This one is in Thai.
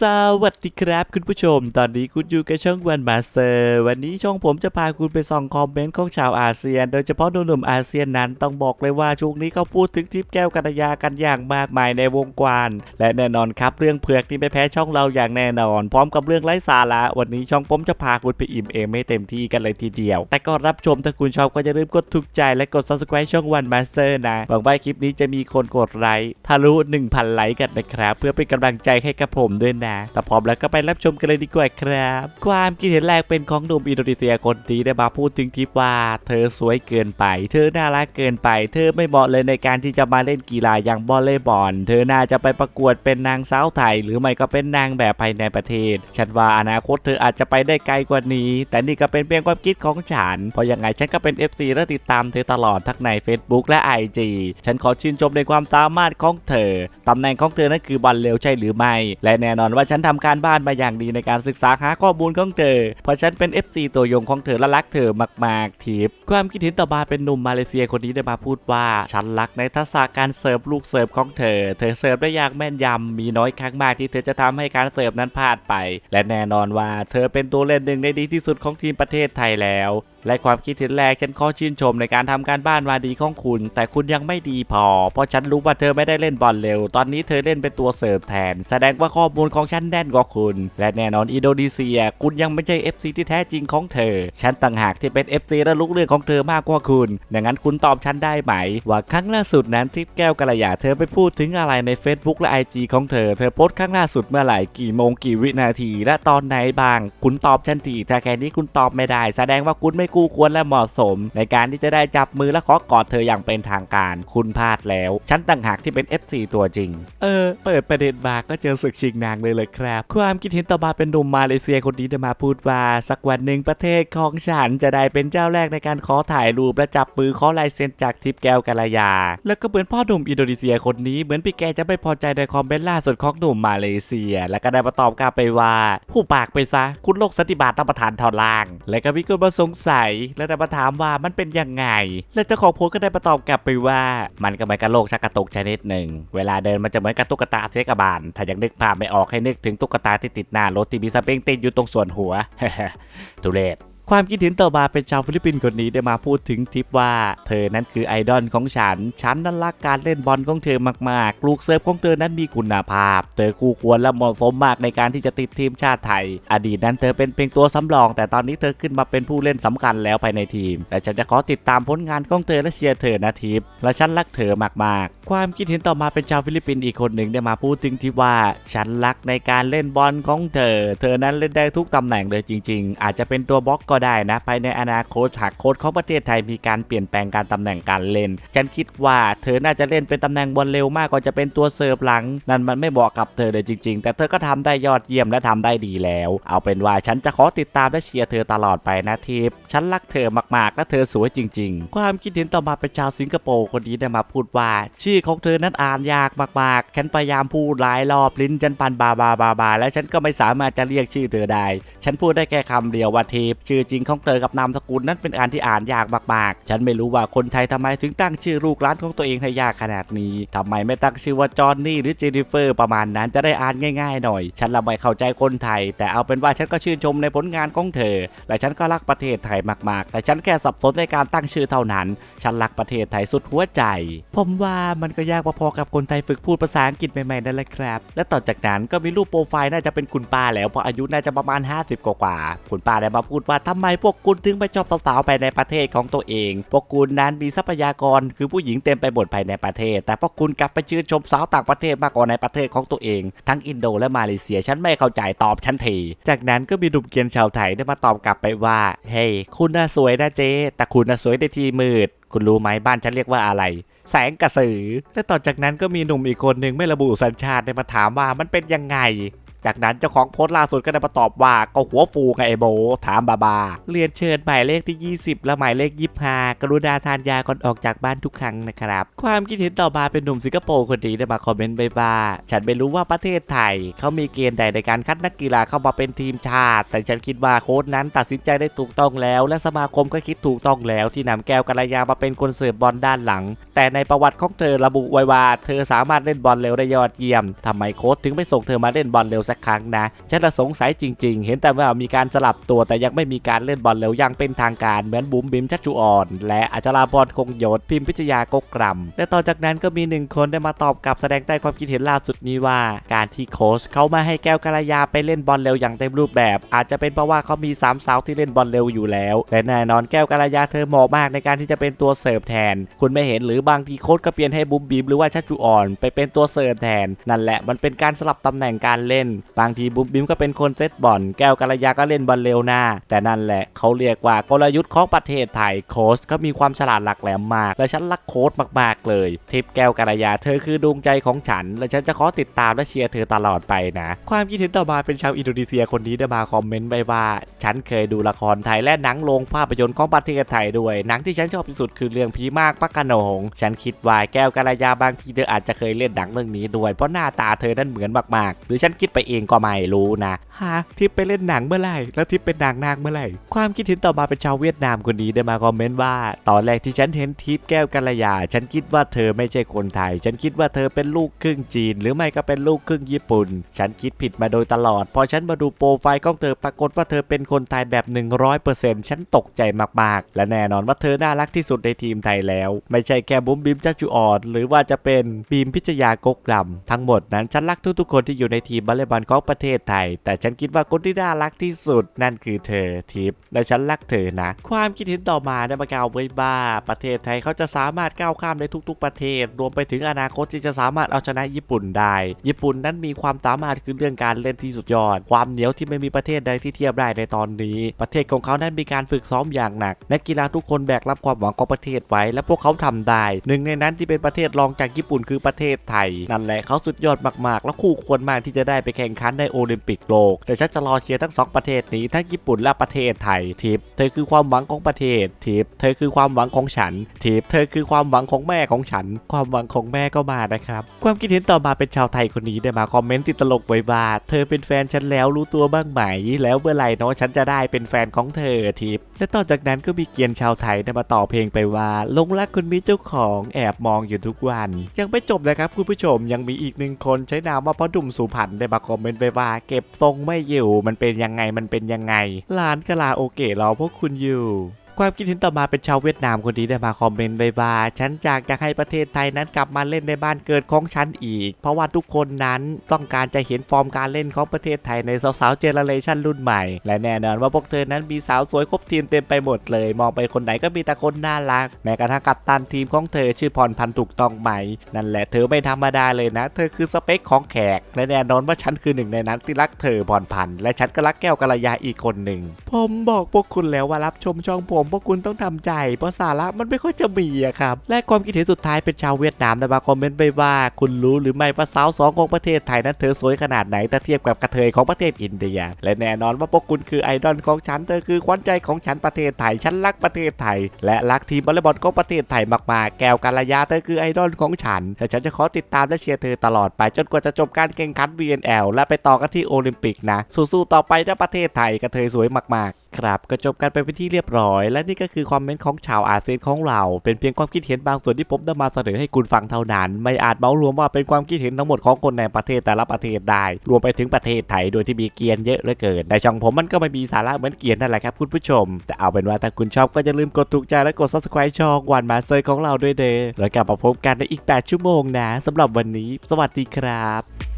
สวัสดีครับคุณผู้ชม ตอนนี้คุณอยู่กับช่องวันมาสเตอร์ วันนี้ช่องผมจะพาคุณไปส่องคอมเมนต์ของชาวอาเซียน โดยเฉพาะหนุ่มๆอาเซียนนั้นต้องบอกเลยว่าช่วงนี้เขาพูดถึงทิปแก้วกัญญากันอย่างมากมายในวงกว้านและแน่นอนครับเรื่องเผือกนี่ไม่แพ้ช่องเราอย่างแน่นอน พร้อมกับเรื่องไร้สาระวันนี้ช่องผมจะพาคุณไปอิ่มเอมไม่เต็มที่กันเลยทีเดียว แต่ก่อนรับชมถ้าคุณชอบก็อย่าลืมกดถูกใจและกด subscribe ช่องวันมาสเตอร์นะหวังว่าคลิปนี้จะมีคนกดไลค์ทะลุ1,000ไลค์กันนะครับเพื่อเป็นกำลังใจให้กับผมด้วยนะแต่พร้อมแล้วก็ไปรับชมกันเลยดีกว่าครับ ความคิดเห็นแรกเป็นของหนุ่มอินโดนีเซียคนนี้ได้มาพูดถึงทิปว่า เธอสวยเกินไป เธอน่ารักเกินไป เธอไม่เหมาะเลยในการที่จะมาเล่นกีฬาอย่างบอลเลย์บอล เธอน่าจะไปประกวดเป็นนางสาวไทย หรือไม่ก็เป็นนางแบบภายในประเทศ ฉันว่าอนาคตเธออาจจะไปได้ไกลกว่านี้ แต่นี่ก็เป็นเพียงความคิดของฉัน เพราะยังไงฉันก็เป็น FC และติดตามเธอตลอดทั้งใน Facebook และ IG ฉันขอชื่นชมในความสามารถของเธอ ตำแหน่งของเธอนั้นคือบอลเร็วใช่หรือไม่ และแน่นอนอนว่าฉันทำการบ้านมาอย่างดีในการศึกษาหาข้อมูลของเธอ เพราะฉันเป็น FC ตัวยงของเธอและรักเธอมากๆทิปความคิดเห็นต่อมาเป็นหนุ่มมาเลเซียคนนี้ได้มาพูดว่า ฉันรักในทักษะการเสิร์ฟลูกเสิร์ฟของเธอ เธอเสิร์ฟได้อย่างแม่นยำมีน้อยครั้งมากที่เธอจะทำให้การเสิร์ฟนั้นพลาดไป และแน่นอนว่าเธอเป็นตัวเล่นหนึ่งในดีที่สุดของทีมประเทศไทยแล้ว และความคิดเห็นแรกฉันขอชื่นชมในการทำการบ้านมาดีของคุณ แต่คุณยังไม่ดีพอ เพราะฉันรู้ว่าเธอไม่ได้เล่นบอลเร็ว ตอนนี้เธอเล่นเป็นตัวเสิร์ฟแทน แสดงว่าข้อมูลของฉันแน่นกว่าคุณ และแน่นอนอินโดนีเซีย คุณยังไม่ใช่ FC ที่แท้จริงของเธอ ฉันต่างหากที่เป็น FC และลูกเรื่องของเธอมากกว่าคุณดังนั้นคุณตอบฉันได้ไหม ว่าครั้งล่าสุดนั้นที่แก้วกัลยาเธอไปพูดถึงอะไรใน Facebook และ IG ของเธอ เธอโพสต์ครั้งล่าสุดเมื่อไหร่กี่โมงกี่วินาที และตอนไหนบ้าง คุณตอบฉันทีถ้าแค่นี้คุณตอบไม่ได้ แสดงว่าคุณไม่กู้ควรและเหมาะสม ในการที่จะได้จับมือและขอกอดเธออย่างเป็นทางการ คุณพลาดแล้ว ฉันต่างหากที่เป็น FC ตัวจริง เออ เปิดประเด็นมาก็เจอศึกชิงนางเลยเลยครับ ความคิดเห็นต่อมาเป็นหนุ่มมาเลเซียคนนี้ได้มาพูดว่า สักวันหนึ่งประเทศของฉันจะได้เป็นเจ้าแรกในการขอถ่ายรูปและจับมือขอลายเซ็นจากทิปแก้วกัลยา แล้วก็เหมือนพ่อหนุ่มอินโดนีเซียคนนี้เหมือนพี่แกจะไม่พอใจในคอมเมนต์ล่าสุดของหนุ่มมาเลเซีย แล้วก็ได้มาตอบกลับไปว่า ผู้ปากไปซะ คุณโลกสันติบาตต้องประทานท่าล่าง และก็มีคนมาสงสัยและได้มาถามว่ามันเป็นยังไง และเจ้าของโพสก็ได้มาตอบกลับไปว่า มันก็เหมือนกับโลกชักกระตุกชนิดหนึ่ง เวลาเดินมันจะเหมือนกับตุ๊กตาเซกบาล ถ้ายังนึกภาพไม่ออกให้นึกถึงตุ๊กตาที่ติดหน้ารถที่มีสปริงติดอยู่ตรงส่วนหัวทุเรศ ความคิดเห็นต่อมาเป็นชาวฟิลิปปินส์คนนี้ได้มาพูดถึงทิปว่า เธอนั้นคือไอดอลของฉัน ฉันนั้นรักการเล่นบอลของเธอมากๆ ลูกเซิร์ฟของเธอนั้นมีคุณภาพ เธอคู่ควรและเหมาะสมมากในการที่จะติดทีมชาติไทย อดีตนั้นเธอเป็นเพียงตัวสำรอง แต่ตอนนี้เธอขึ้นมาเป็นผู้เล่นสำคัญแล้วภายในทีม และฉันจะขอติดตามผลงานของเธอและเชียร์เธอนะทิป และฉันรักเธอมากๆ ความคิดเห็นต่อมาเป็นชาวฟิลิปปินส์อีกคนหนึ่งได้มาพูดถึงที่ว่า ฉันรักในการเล่นบอลของเธอ เธอนั้นเล่นได้ทุกตำแหน่งเลยจริง ๆ อาจจะเป็นตัวบล็อกก็ได้นะภายในอนาคตหากโค้ชของประเทศไทยมีการเปลี่ยนแปลงการตำแหน่งการเล่น ฉันคิดว่าเธอน่าจะเล่นเป็นตำแหน่งบอลเร็วมากกว่าจะเป็นตัวเสิร์ฟหลัง นั่นมันไม่เหมาะกับเธอเลยจริง ๆ แต่เธอก็ทำได้ยอดเยี่ยมและทำได้ดีแล้ว เอาเป็นว่าฉันจะขอติดตามและเชียร์เธอตลอดไปนะทิพฉันรักเธอมากๆ และเธอสวยจริง ๆ ความคิดเห็นต่อมาเป็นชาวสิงคโปร์คนนี้ได้มาพูดว่า ชื่อของเธอนั้นอ่านยากมากๆฉันพยายามพูดหลายรอบลิ้นฉันปันบาบาบาบาและฉันก็ไม่สามารถจะเรียกชื่อเธอได้ ฉันพูดได้แค่คำเดียวว่าทิพชื่อจริงของเธอกับนามสกุลนั้นเป็นอันที่อ่านยากมากๆ ฉันไม่รู้ว่าคนไทยทำไมถึงตั้งชื่อลูกหลานของตัวเองให้ยากขนาดนี้ทำไมไม่ตั้งชื่อว่าจอห์นนี่หรือเจนนิเฟอร์ประมาณนั้นจะได้อ่านง่ายๆหน่อย ฉันละไม่เข้าใจคนไทย แต่เอาเป็นว่าฉันก็ชื่นชมในผลงานของเธอ และฉันก็รักประเทศไทยมากๆ แต่ฉันแค่สับสนในการตั้งชื่อเท่านั้น ฉันรักประเทศไทยสุดหัวใจ ผมว่ามันก็ยากพอๆกับคนไทยฝึกพูดภาษาอังกฤษใหม่ๆนั่นแหละครับ และต่อจากนั้นก็มีรูปโปรไฟล์น่าจะเป็นคุณป้าแล้วเพราะอายุน่าจะประมาณ 50 กว่าๆคุณป้าได้มาพูดว่าทำไมพวกคุณถึงไปชอบสาวๆไปในประเทศของตัวเอง พวกคุณนั้นมีทรัพยากรคือผู้หญิงเต็มไปหมดภายในประเทศ แต่พวกคุณกลับไปชื่นชมสาวต่างประเทศมากกว่าในประเทศของตัวเอง ทั้งอินโดและมาเลเซียฉันไม่เข้าใจตอบฉันทีจากนั้นก็มีหนุ่มเกียนชาวไทยได้มาตอบกลับไปว่าเฮ้ hey, คุณน่าสวยนะเจ๊แต่คุณน่าสวยในที่มืด คุณรู้ไหมบ้านฉันเรียกว่าอะไรแสงกระสือ และต่อจากนั้นก็มีหนุ่มอีกคนหนึ่งไม่ระบุสัญชาติได้มาถามว่ามันเป็นยังไง จากนั้นเจ้าของโพสต์ล่าสุดก็ได้มาตอบว่าก็หัวฟูไงไอโบ ถามบาบา เรียนเชิญหมายเลขที่ 20 และหมายเลข25กรุณาทานยาก่อนออกจากบ้านทุกครั้งนะครับ ความคิดเห็นต่อมาเป็นหนุ่มสิงคโปร์คนนี้ได้มาคอมเมนต์ไปว่าฉันไม่รู้ว่าประเทศไทยเขามีเกณฑ์ใดในการคัดนักกีฬาเข้ามาเป็นทีมชาติ แต่ฉันคิดว่าโค้ชนั้นตัดสินใจได้ถูกต้องแล้ว และสมาคมก็คิดถูกต้องแล้วที่นำแก้วกัลยามาเป็นคนเสิร์ฟบอลด้านหลัง แต่ในประวัติของเธอระบุไว้ว่าเธอสามารถเล่นบอลเร็วได้ยอดเยี่ยมทำไมโค้ชถึงไม่ส่งเธอมาเล่นบอลเร็วสสักครั้งนะฉันละสงสัยจริง ๆ เห็นแต่ว่ามีการสลับตัวแต่ยังไม่มีการเล่นบอลเร็วยังเป็นทางการเหมือนบุ๋มบิมชัชจุอ่อน และอัจราพรคงโยศพิมพิทยากกกรัมและต่อจากนั้นก็มีหนึ่งคนได้มาตอบกลับแสดงใต้ความคิดเห็นล่าสุดนี้ว่า การที่โค้ชเขามาให้แก้วกระยาไปเล่นบอลเร็วอย่างเต็มรูปแบบ อาจจะเป็นเพราะว่าเขามีสามสาวที่เล่นบอลเร็วอยู่แล้วและแน่นอนแก้วกระยาเธอเหมาะมากในการที่จะเป็นตัวเสิร์ฟแทน คุณไม่เห็นหรือบางทีโค้ชก็เปลี่ยนให้บุ๋มบิมหรือว่าชัชจุอ่อน ไปเป็นตัวเสิร์ฟแทน นั่นแหละมันเป็นการสลับตำแหน่งการเล่นบางทีบุ๋มบิมก็เป็นคนเซตบอลแก้วกระยาก็เล่นบอลเร็วหน้า แต่นั่นแหละเขาเรียกว่ากลยุทธ์ของประเทศไทยโค้ชก็มีความฉลาดหลักแหลมมาก และฉันรักโค้ชมากๆเลยทิปแก้วกระยาเธอคือดวงใจของฉัน และฉันจะขอติดตามและเชียร์เธอตลอดไปนะ ความคิดเห็นต่อมาเป็นชาวอินโดนีเซียคนนี้ได้มาคอมเมนต์ไปว่า ฉันเคยดูละครไทยและหนังโรงภาพยนตร์ของประเทศไทยด้วยหนังที่ฉันชอบที่สุดคือเรื่องผีมากปักกะโหนงฉันคิดว่าแก้วกระยาบางทีเธออาจจะเคยเล่นหนังเรื่องนี้ด้วยเพราะหน้าตาเธอนั้นเหมือนมากๆ หรือฉันคิดไปเองก็ไม่รู้นะฮะทิปไปเล่นหนังเมื่อไหร่ แล้วทิปเป็นนางนางเมื่อไหร่ ความคิดเห็นต่อมาเป็นชาวเวียดนามคนนี้ได้มาคอมเมนต์ว่า ตอนแรกที่ฉันเห็นทิปแก้วกัลยา ฉันคิดว่าเธอไม่ใช่คนไทย ฉันคิดว่าเธอเป็นลูกครึ่งจีน หรือไม่ก็เป็นลูกครึ่งญี่ปุ่น ฉันคิดผิดมาโดยตลอด พอฉันมาดูโปรไฟล์ของเธอปรากฏว่าเธอเป็นคนไทยแบบ 100%ฉันตกใจมากๆ และแน่นอนว่าเธอน่ารักที่สุดในทีมไทยแล้ว ไม่ใช่แค่บุ้มบิมจัจูออนหรือว่าจะเป็นบีมพิชยากกลำทั้งหมดนั้นฉันรักทุกๆคนที่อยู่ในทีมบอลเลย์บอลของประเทศไทย แต่ฉันคิดว่าคนที่น่ารักที่สุดนั่นคือเธอทิพย์และฉันรักเธอนะ ความคิดเห็นต่อมาได้มากล่าวไว้ว่าประเทศไทยเขาจะสามารถก้าวข้ามในทุก ๆ ประเทศ รวมไปถึงอนาคตที่จะสามารถเอาชนะญี่ปุ่นได้ ญี่ปุ่นนั้นมีความสามารถคือเรื่องการเล่นที่สุดยอด ความเหนียวที่ไม่มีประเทศใดที่เทียบได้ในตอนนี้ ประเทศของเขานั้นมีการฝึกซ้อมอย่างหนักนักกีฬาทุกคนแบกรับความหวังของประเทศไว้ และพวกเขาทำได้ หนึ่งในนั้นที่เป็นประเทศรองจากญี่ปุ่นคือประเทศไทยนั่นแหละเขาสุดยอดมากๆ และคู่ควรมากที่จะได้ไปแข่งข่งขันในโอลิมปิกโลก แต่ฉันจะรอเชียร์ทั้งสองประเทศนี้ทั้งญี่ปุ่นและประเทศไทยทิปเธอคือความหวังของประเทศทิปเธอคือความหวังของฉันทิปเธอคือความหวังของแม่ของฉัน ความหวังของแม่ก็มานะครับ ความคิดเห็นต่อมาเป็นชาวไทยคนนี้ได้มาคอมเมนต์ติดตลกไว้ว่าเธอเป็นแฟนฉันแล้วรู้ตัวบ้างไหม แล้วเมื่อไหร่เนาะฉันจะได้เป็นแฟนของเธอทิปและต่อจากนั้นก็มีเกียนชาวไทยได้มาต่อเพลงไปว่าลงรักคุณมีเจ้าของแอบมองอยู่ทุกวัน ยังไม่จบนะครับคุณผู้ชมยังมีอีกหนึ่งคนใช้นามว่าพ่อดุ่มสุพรรณได้มาคอมเมนต์ไปว่า เก็บทรงไม่อยู่ มันเป็นยังไงมันเป็นยังไง ร้านกะลาโอเกะรอพวกคุณอยู่ ความคิดเห็นต่อมาเป็นชาวเวียดนามคนนี้ได้มาคอมเมนต์ไว้ว่าฉันอยากจะให้ประเทศไทยนั้นกลับมาเล่นในบ้านเกิดของฉันอีก เพราะว่าทุกคนนั้นต้องการจะเห็นฟอร์มการเล่นของประเทศไทยในสาวๆเจเนอเรชันรุ่นใหม่ และแน่นอนว่าพวกเธอนั้นมีสาวสวยครบทีมเต็มไปหมดเลย มองไปคนไหนก็มีแต่คนน่ารัก แม้กระทั่งกัปตันทีมของเธอชื่อพรพันธ์ถูกต้องไหม นั่นแหละเธอไม่ธรรมดาเลยนะ เธอคือสเปคของแขกและแน่นอนว่าฉันคือหนึ่งในนั้นที่รักเธอพรพันธ์และฉันก็รักแก้วกัลยาอีกคนหนึ่งผมบอกพวกคุณแล้วว่ารับชมช่องผมพวกคุณต้องทำใจ เพราะสาระมันไม่ค่อยจะมีอะครับ และความคิดเห็นสุดท้ายเป็นชาวเวียดนามได้มาคอมเมนต์ไปว่า คุณรู้หรือไม่ว่าสาวสองของประเทศไทยนั้นเธอสวยขนาดไหนถ้าเทียบกับกระเทยของประเทศอินเดีย และแน่นอนว่าพวกคุณคือไอดอลของฉันเธอคือขวัญใจของฉันประเทศไทยฉันรักประเทศไทย และรักทีมวอลเลย์บอลของประเทศไทยมากๆแก้วกัลยาเธอคือไอดอลของฉันและฉันจะขอติดตามและเชียร์เธอตลอดไปจนกว่าจะจบการแข่งขัน VNL และไปต่อกันที่โอลิมปิกนะสู้ๆต่อไปนะประเทศไทยกระเทยสวยมากๆ ครับก็จบกันไปเป็นที่เรียบร้อย และนี่ก็คือคอมเมนต์ของชาวอาเซียนของเรา เป็นเพียงความคิดเห็นบางส่วนที่ผมนำมาเสนอให้คุณฟังเท่านั้น ไม่อาจเมารวมว่าเป็นความคิดเห็นทั้งหมดของคนในประเทศแต่ละประเทศได้ รวมไปถึงประเทศไทยโดยที่มีเกียร์เยอะเหลือเกินในช่องผมมันก็ไม่มีสาระเหมือนเกียร์นั่นแหละครับคุณผู้ชม แต่เอาเป็นว่าถ้าคุณชอบก็อย่าลืมกดถูกใจและกด subscribe ช่องวันมาเตอร์ของเราด้วยเด้อแล้วกลับมาพบกันในอีก 8 ชั่วโมงนะสำหรับวันนี้ สวัสดีครับ